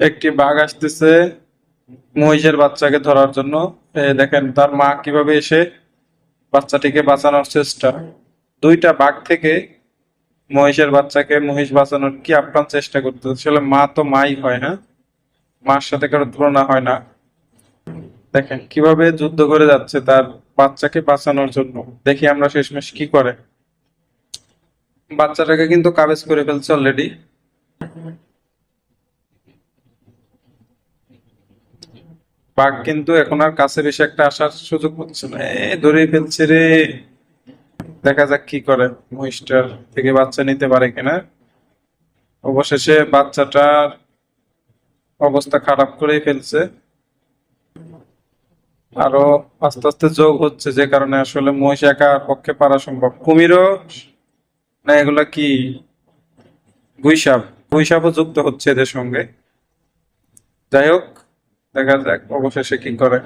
একটি বাঘ আসতেছে মহিষের বাচ্চাকে ধরার জন্য। দেখেন, তার মা কীভাবে এসে বাচ্চাটিকে বাঁচানোর চেষ্টা। দুইটা বাঘ থেকে মহিষের বাচ্চাকে মহিষ বাঁচানোর কি আপ্রাণ চেষ্টা করতে আসলে মা তো মাই হয় হ্যাঁ? মার সাথে কারও তুলনা হয় না। দেখেন, কীভাবে যুদ্ধ করে যাচ্ছে তার বাচ্চাকে বাঁচানোর জন্য। দেখি আমরা শেষমেশ কি করে। বাচ্চাটাকে কিন্তু কাবেজ করে ফেলছে অলরেডি বাঘ কিন্তু এখন আর কাছে বেশি একটা আসার সুযোগ হচ্ছে না। ধরে ফেলছে রে। দেখা যাক কি করে মহিষটার থেকে বাচ্চা নিতে পারে কিনা। অবশেষে বাচ্চাটার অবস্থা খারাপ করেই ফেলছে। আরও আস্তে আস্তে যোগ হচ্ছে যে কারণে আসলে মহিষ একার পক্ষে পারা সম্ভব। কুমিরও না, এগুলা কি? গুইসাপ। গুইসাপও যুক্ত হচ্ছে এদের সঙ্গে। যাই হোক দেখা যাক অবশেষে কি করে।